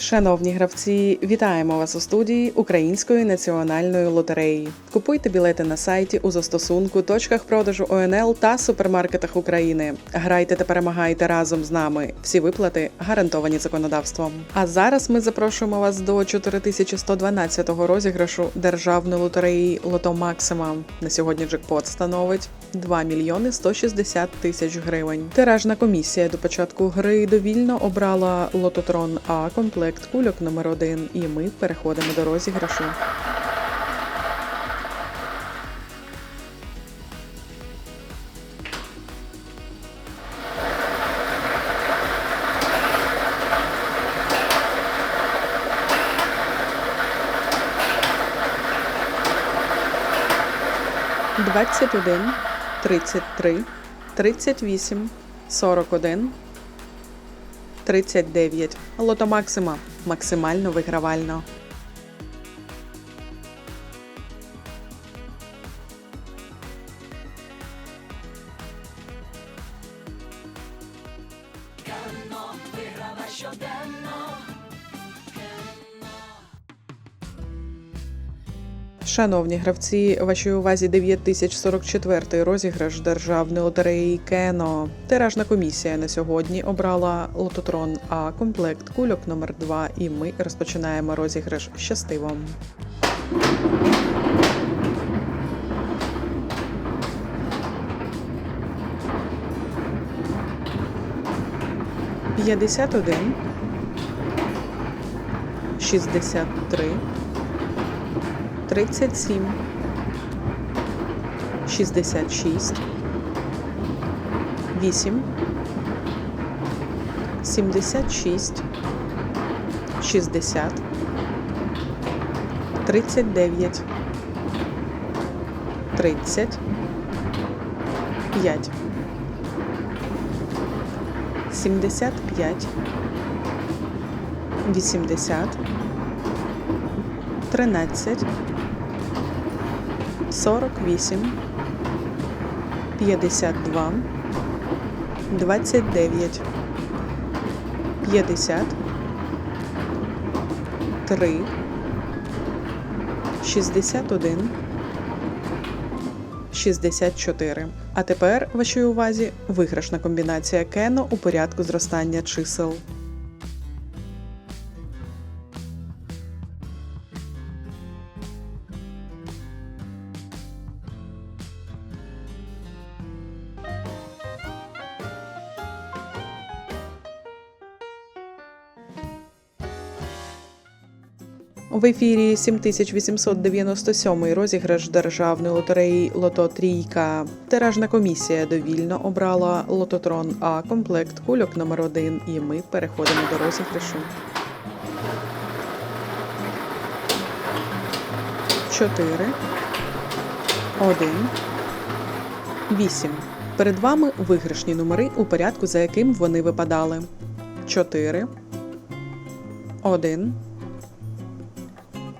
Шановні гравці, вітаємо вас у студії Української національної лотереї. Купуйте білети на сайті у застосунку, точках продажу ОНЛ та супермаркетах України. Грайте та перемагайте разом з нами. Всі виплати гарантовані законодавством. А зараз ми запрошуємо вас до 4112-го розіграшу державної лотереї Лото Максима. На сьогодні джекпот становить 2 мільйони 160 тисяч гривень. Тиражна комісія до початку гри довільно обрала лототрон А комплект кульок номер 1 і ми переходимо до розіграшу. Двадцять один, тридцять три, тридцять вісім, сорок один, тридцять дев'ять. Лото Максима максимально вигравально. Шановні гравці, вашій увазі 9044 розіграш державної лотереї Кено. Тиражна комісія на сьогодні обрала лототрон А комплект кульок номер 2 і ми розпочинаємо розіграш щастиво. П'ятдесят один, шістдесят три. 37, 66, 8, 76, 60, 39, 30, 5, 75, 80, 13, 48, 52, 29, 50, 3, 61, 64. А тепер вашій увазі виграшна комбінація Кено у порядку зростання чисел. В ефірі 7897 розіграш державної лотереї Лото Трійка. Тиражна комісія довільно обрала лототрон А комплект кульок номер 1 і ми переходимо до розіграшу. 4 1 8. Перед вами виграшні номери у порядку, за яким вони випадали. 4 1